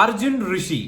അർജുൻ ഋഷി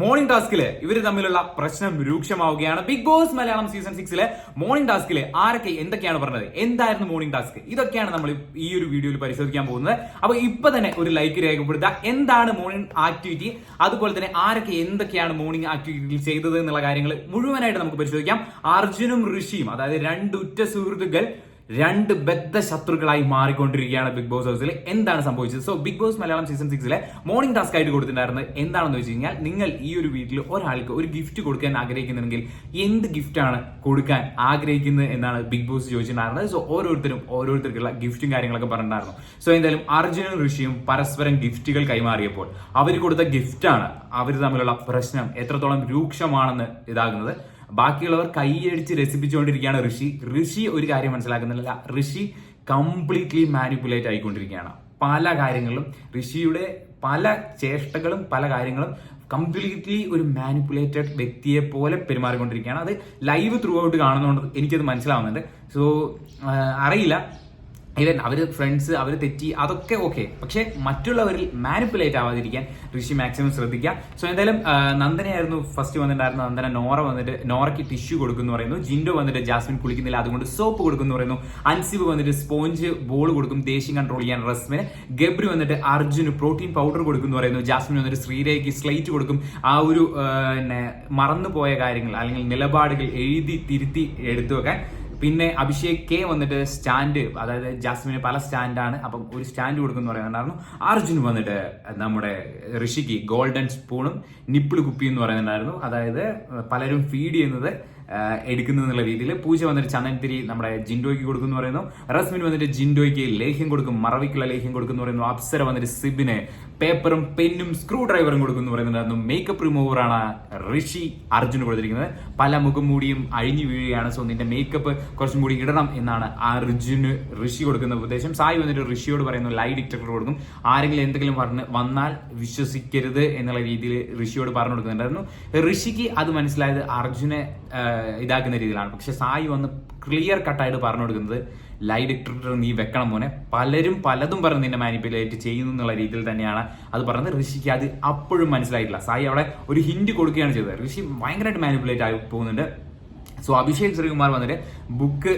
morning ടാസ്കിൽ ഇവർ തമ്മിലുള്ള പ്രശ്നം രൂക്ഷമാവുകയാണ്. ബിഗ് ബോസ് മലയാളം സീസൺ സിക്സിലെ മോർണിംഗ് ടാസ്കിൽ ആരൊക്കെ എന്തൊക്കെയാണ് പറഞ്ഞത്? എന്തായിരുന്നു മോർണിംഗ് ടാസ്ക്? ഇതൊക്കെയാണ് നമ്മൾ ഈ ഒരു വീഡിയോയിൽ പരിശോധിക്കാൻ പോകുന്നത്. അപ്പൊ ഇപ്പൊ തന്നെ ഒരു ലൈക്ക് രേഖപ്പെടുത്തുക. എന്താണ് മോർണിംഗ് ആക്ടിവിറ്റി? അതുപോലെ തന്നെ ആരൊക്കെ എന്തൊക്കെയാണ് മോർണിംഗ് ആക്ടിവിറ്റി ചെയ്തത് എന്നുള്ള കാര്യങ്ങൾ മുഴുവനായിട്ട് നമുക്ക് പരിശോധിക്കാം. അർജുനും ഋഷിയും അതായത് രണ്ട് ഉറ്റ സുഹൃത്തുക്കൾ രണ്ട് ബദ്ധ ശത്രുക്കളായി മാറിക്കൊണ്ടിരിക്കുകയാണ് ബിഗ് ബോസ് ഹൗസിൽ എന്താണ് സംഭവിച്ചത്? So big boss Malayalam season സിക്സിലെ morning task ആയിട്ട് കൊടുത്തിട്ടുണ്ടായിരുന്നത് എന്താണെന്ന് വെച്ച് കഴിഞ്ഞാൽ നിങ്ങൾ ഈ ഒരു വീട്ടിൽ ഒരാൾക്ക് ഒരു ഗിഫ്റ്റ് കൊടുക്കാൻ ആഗ്രഹിക്കുന്നുണ്ടെങ്കിൽ എന്ത് ഗിഫ്റ്റാണ് കൊടുക്കാൻ ആഗ്രഹിക്കുന്നത് എന്നാണ് ബിഗ് ബോസ് ചോദിച്ചിട്ടുണ്ടായിരുന്നത്. സോ ഓരോരുത്തരും ഓരോരുത്തർക്കുള്ള ഗിഫ്റ്റും കാര്യങ്ങളൊക്കെ പറഞ്ഞിട്ടുണ്ടായിരുന്നു. സോ എന്തായാലും അർജുനും ഋഷിയും പരസ്പരം ഗിഫ്റ്റുകൾ കൈമാറിയപ്പോൾ അവർ കൊടുത്ത ഗിഫ്റ്റാണ് അവർ തമ്മിലുള്ള പ്രശ്നം എത്രത്തോളം രൂക്ഷമാണെന്ന് ഇതാകുന്നത്. ബാക്കിയുള്ളവർ കൈയടിച്ച് രസിപ്പിച്ചുകൊണ്ടിരിക്കുകയാണ് ഋഷി. ഋഷി ഒരു കാര്യം മനസ്സിലാക്കുന്നില്ല. ഋഷി കംപ്ലീറ്റ്ലി മാനിപ്പുലേറ്റ് ആയിക്കൊണ്ടിരിക്കുകയാണ്. പല കാര്യങ്ങളും ഋഷിയുടെ പല ചേഷ്ടകളും പല കാര്യങ്ങളും കംപ്ലീറ്റ്ലി ഒരു മാനിപ്പുലേറ്റഡ് വ്യക്തിയെ പോലെ പെരുമാറിക്കൊണ്ടിരിക്കുകയാണ്. അത് ലൈവ് ത്രൂ ഔട്ട് കാണുന്നതുകൊണ്ട് എനിക്കത് മനസ്സിലാവുന്നുണ്ട്. സോ അറിയില്ല. ഈവൻ അവർ ഫ്രണ്ട്സ് അവർ തെറ്റി അതൊക്കെ ഓക്കെ പക്ഷെ മറ്റുള്ളവരിൽ മാനിപ്പുലേറ്റ് ആവാതിരിക്കാൻ ഋഷി മാക്സിമം ശ്രദ്ധിക്കുക. സോ എന്തായാലും നന്ദനയായിരുന്നു ഫസ്റ്റ് വന്നിട്ടുണ്ടായിരുന്ന നന്ദന നോറ വന്നിട്ട് നോറയ്ക്ക് ടിഷ്യൂ കൊടുക്കുന്നു പറയുന്നു. ജിൻഡോ വന്നിട്ട് ജാസ്മിൻ കുളിക്കുന്നില്ല അതുകൊണ്ട് സോപ്പ് കൊടുക്കുന്നു പറയുന്നു. അൻസിബ് വന്നിട്ട് സ്പോഞ്ച് ബോൾ കൊടുക്കും ദേഷ്യം കൺട്രോൾ ചെയ്യാൻ റസ്മിന്. ഗബ്രി വന്നിട്ട് അർജുന് പ്രോട്ടീൻ പൗഡർ കൊടുക്കുന്നു പറയുന്നു. ജാസ്മിൻ വന്നിട്ട് ശ്രീരേഖയ്ക്ക് സ്ലൈറ്റ് കൊടുക്കും. ആ ഒരു പിന്നെ മറന്നുപോയ കാര്യങ്ങൾ അല്ലെങ്കിൽ നിലപാടുകൾ എഴുതി തിരുത്തി എടുത്തു വെക്കാൻ പിന്നെ അഭിഷേക് കെ വന്നിട്ട് സ്റ്റാൻഡ് അതായത് ജാസ്മിന് പല സ്റ്റാൻഡാണ്. അപ്പം ഒരു സ്റ്റാൻഡ് കൊടുക്കുന്നു പറയുന്നുണ്ടായിരുന്നു അർജുൻ വന്നിട്ട് നമ്മുടെ ഋഷിക്ക് ഗോൾഡൻ സ്പൂണും നിപ്പിൾ കുപ്പി എന്ന് പറയുന്നുണ്ടായിരുന്നു. അതായത് പലരും ഫീഡ് ചെയ്യുന്നത് എടുക്കുന്നു എന്നുള്ള രീതിയിൽ. പൂജ വന്നിട്ട് ചന്ദനത്തിരി നമ്മുടെ ജിൻഡോയ്ക്ക് കൊടുക്കുന്നു പറയുന്നു. റസ്മിൻ വന്നിട്ട് ജിൻഡോയ്ക്ക് ലേഹ്യം കൊടുക്കും. മറവിക്കുള്ള ലേഹ്യം കൊടുക്കുന്നു പറയുന്നു. അപ്സര വന്നിട്ട് സിബിന് പേപ്പറും പെന്നും സ്ക്രൂ ഡ്രൈവറും കൊടുക്കുന്നു പറയുന്നുണ്ടായിരുന്നു. മേക്കപ്പ് റിമൂവറാണ് ഋഷി അർജുന് കൊടുത്തിരിക്കുന്നത്. പല മുഖംമൂടിയും അഴിഞ്ഞു വീഴുകയാണ്. സോ നിന്റെ മേക്കപ്പ് കുറച്ചും കൂടി ഇടണം എന്നാണ് അർജുന് ഋഷി കൊടുക്കുന്ന ഉപദേശം. സായി വന്നിട്ട് ഋഷിയോട് പറയുന്നു ലൈ ഡിറ്റക്ടർ കൊടുക്കും. ആരെങ്കിലും എന്തെങ്കിലും പറഞ്ഞ് വന്നാൽ വിശ്വസിക്കരുത് എന്നുള്ള രീതിയിൽ ഋഷിയോട് പറഞ്ഞു കൊടുക്കുന്നുണ്ടായിരുന്നു. ഋഷിക്ക് അത് മനസ്സിലായത് അർജുനെ ഇതാക്കുന്ന രീതിയിലാണ്. പക്ഷെ സായി വന്ന് ക്ലിയർ കട്ടായിട്ട് പറഞ്ഞു കൊടുക്കുന്നത് ലൈ ഡിറ്റക്ടർ നീ വെക്കണം മോനെ. പലരും പലതും പറഞ്ഞ് നിന്നെ മാനിപ്പുലേറ്റ് ചെയ്യുന്നു എന്നുള്ള രീതിയിൽ തന്നെയാണ് അത് പറഞ്ഞത്. ഋഷിക്ക് അത് അപ്പോഴും മനസ്സിലായിട്ടില്ല. സായി അവിടെ ഒരു ഹിന്റ് കൊടുക്കുകയാണ് ചെയ്തത്. ഋഷി ഭയങ്കരമായിട്ട് മാനിപ്പുലേറ്റ് ആയി പോകുന്നുണ്ട്. സോ അഭിഷേക് ശ്രീകുമാർ വന്നിട്ട് ബുക്ക്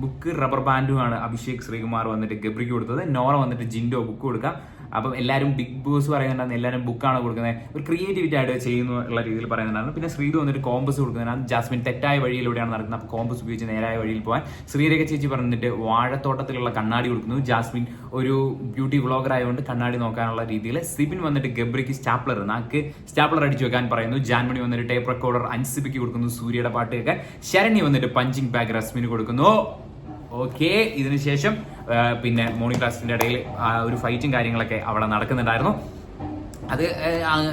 ബുക്ക് റബ്ബർ ബാൻഡുമാണ് അഭിഷേക് ശ്രീകുമാർ വന്നിട്ട് ഗബ്രിക്ക് കൊടുത്തത്. നോറ വന്നിട്ട് ജിൻഡോ ബുക്ക് കൊടുക്കാം. അപ്പം എല്ലാവരും ബിഗ് ബോസ് പറയുന്നുണ്ടായിരുന്നു എല്ലാവരും ബുക്കാണ് കൊടുക്കുന്നത്? ഒരു ക്രിയേറ്റിവിറ്റി ആയിട്ട് ചെയ്യുന്നു ഉള്ള രീതിയിൽ പറയുന്നുണ്ടായിരുന്നു. പിന്നെ ശ്രീതു വന്നിട്ട് കോമ്പസ് കൊടുക്കുന്നതാണ് ജാസ്മിൻ തെറ്റായ വഴിയിലൂടെയാണ് നടക്കുന്നത്. അപ്പോൾ കോമ്പസ് ഉപയോഗിച്ച് നേരായ വഴിയിൽ പോകാൻ ശ്രീരേഖ ചേച്ചി പറഞ്ഞിട്ട് വാഴത്തോട്ടത്തിലുള്ള കണ്ണാടി കൊടുക്കുന്നു. ജാസ്മിൻ ഒരു ബ്യൂട്ടി വ്ളോഗർ ആയതുകൊണ്ട് കണ്ണാടി നോക്കാനുള്ള രീതിയിൽ സിബിൻ വന്നിട്ട് ഗബ്രിക്ക് സ്റ്റാപ്ലർ നാക്ക് സ്റ്റാപ്ലർ അടിച്ചു വെക്കാൻ പറയുന്നു. ജാൻമണി വന്നിട്ട് ടേപ്പ് റെക്കോർഡർ അൻസിബിക്ക് കൊടുക്കുന്നു സൂര്യയുടെ പാട്ട് കേൾക്കാൻ ശരണി വന്നിട്ട് പഞ്ചിങ് ബാഗ് റസ്മിന് കൊടുക്കുന്നു. ഓക്കെ ഇതിനുശേഷം പിന്നെ മോർണിംഗ് ക്ലാസ്സിന്റെ ഇടയിൽ ഒരു ഫൈറ്റും കാര്യങ്ങളൊക്കെ അവിടെ നടക്കുന്നുണ്ടായിരുന്നു. അത്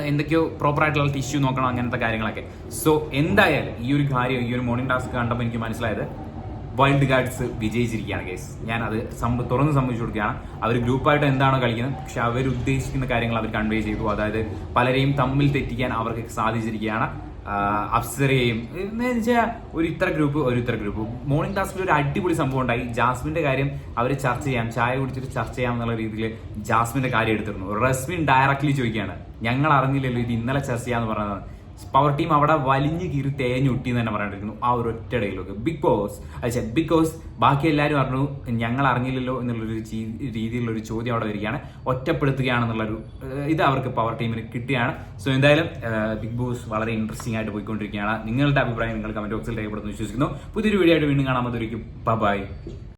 എന്തൊക്കെയോ പ്രോപ്പർ ആയിട്ടുള്ള ടിഷ്യൂ നോക്കണം അങ്ങനത്തെ കാര്യങ്ങളൊക്കെ. സോ എന്തായാലും ഈ ഒരു കാര്യം ഈ ഒരു മോർണിംഗ് ടാസ്ക് കണ്ടപ്പോൾ എനിക്ക് മനസ്സിലായത് വൈൽഡ് ഗാർഡ്സ് വിജയിച്ചിരിക്കുകയാണ് കേസ് ഞാൻ അത് തുറന്ന് സംബന്ധിച്ചു കൊടുക്കുകയാണ്. അവർ ഗ്രൂപ്പായിട്ട് എന്താണോ കളിക്കുന്നത് പക്ഷെ അവർ ഉദ്ദേശിക്കുന്ന കാര്യങ്ങൾ അവർ കൺവേ ചെയ്തു. അതായത് പലരെയും തമ്മിൽ തെറ്റിക്കാൻ അവർക്ക് സാധിച്ചിരിക്കുകയാണ്. അപ്സരയും എന്ന് വെച്ചാൽ ഒരു ഇത്ര ഗ്രൂപ്പ് ഒരു ഇത്ര ഗ്രൂപ്പ് മോർണിംഗ് ടാസ്കിൽ ഒരു അടിപൊളി സംഭവം ഉണ്ടായി. ജാസ്മിന്റെ കാര്യം അവർ ചർച്ച ചെയ്യാം. ചായ കുടിച്ചിട്ട് ചർച്ച ചെയ്യാം എന്നുള്ള രീതിയിൽ ജാസ്മിന്റെ കാര്യം എടുത്തിരുന്നു. റസ്മിൻ ഡയറക്ട്ലി ചോദിക്കുകയാണ്. ഞങ്ങൾ അറിഞ്ഞില്ലല്ലോ ഇത് ഇന്നലെ ചർച്ച ചെയ്യാന്ന് പറഞ്ഞത് പവർ ടീം അവിടെ വലിഞ്ഞു കീറി തേഞ്ഞുട്ടി എന്ന് തന്നെ പറഞ്ഞിരിക്കുന്നു ആ ഒരു ഒറ്റ ഡയലോഗ്. ബിഗ് ബോസ് അച്ഛാ ബിഗ് ബോസ് ബാക്കി എല്ലാവരും പറഞ്ഞു ഞങ്ങൾ അറിഞ്ഞില്ലല്ലോ എന്നുള്ളൊരു ചീ- രീതിയിലുള്ള ഒരു ചോദ്യം അവിടെ വരികയാണ്. ഒറ്റപ്പെടുത്തുകയാണെന്നുള്ളൊരു ഇത് അവർക്ക് പവർ ടീമിന് കിട്ടുകയാണ്. സോ എന്തായാലും ബിഗ് ബോസ് വളരെ ഇൻട്രസ്റ്റിംഗ് ആയിട്ട് പോയിക്കൊണ്ടിരിക്കുകയാണ്. നിങ്ങളുടെ അഭിപ്രായം നിങ്ങൾ കമന്റ് ബോക്സിൽ രേഖപ്പെടുത്തുന്നു വിശ്വസിക്കുന്നു. പുതിയൊരു വീഡിയോ ആയിട്ട് വീണ്ടും കാണാൻ മതിരിക്കും ബൈ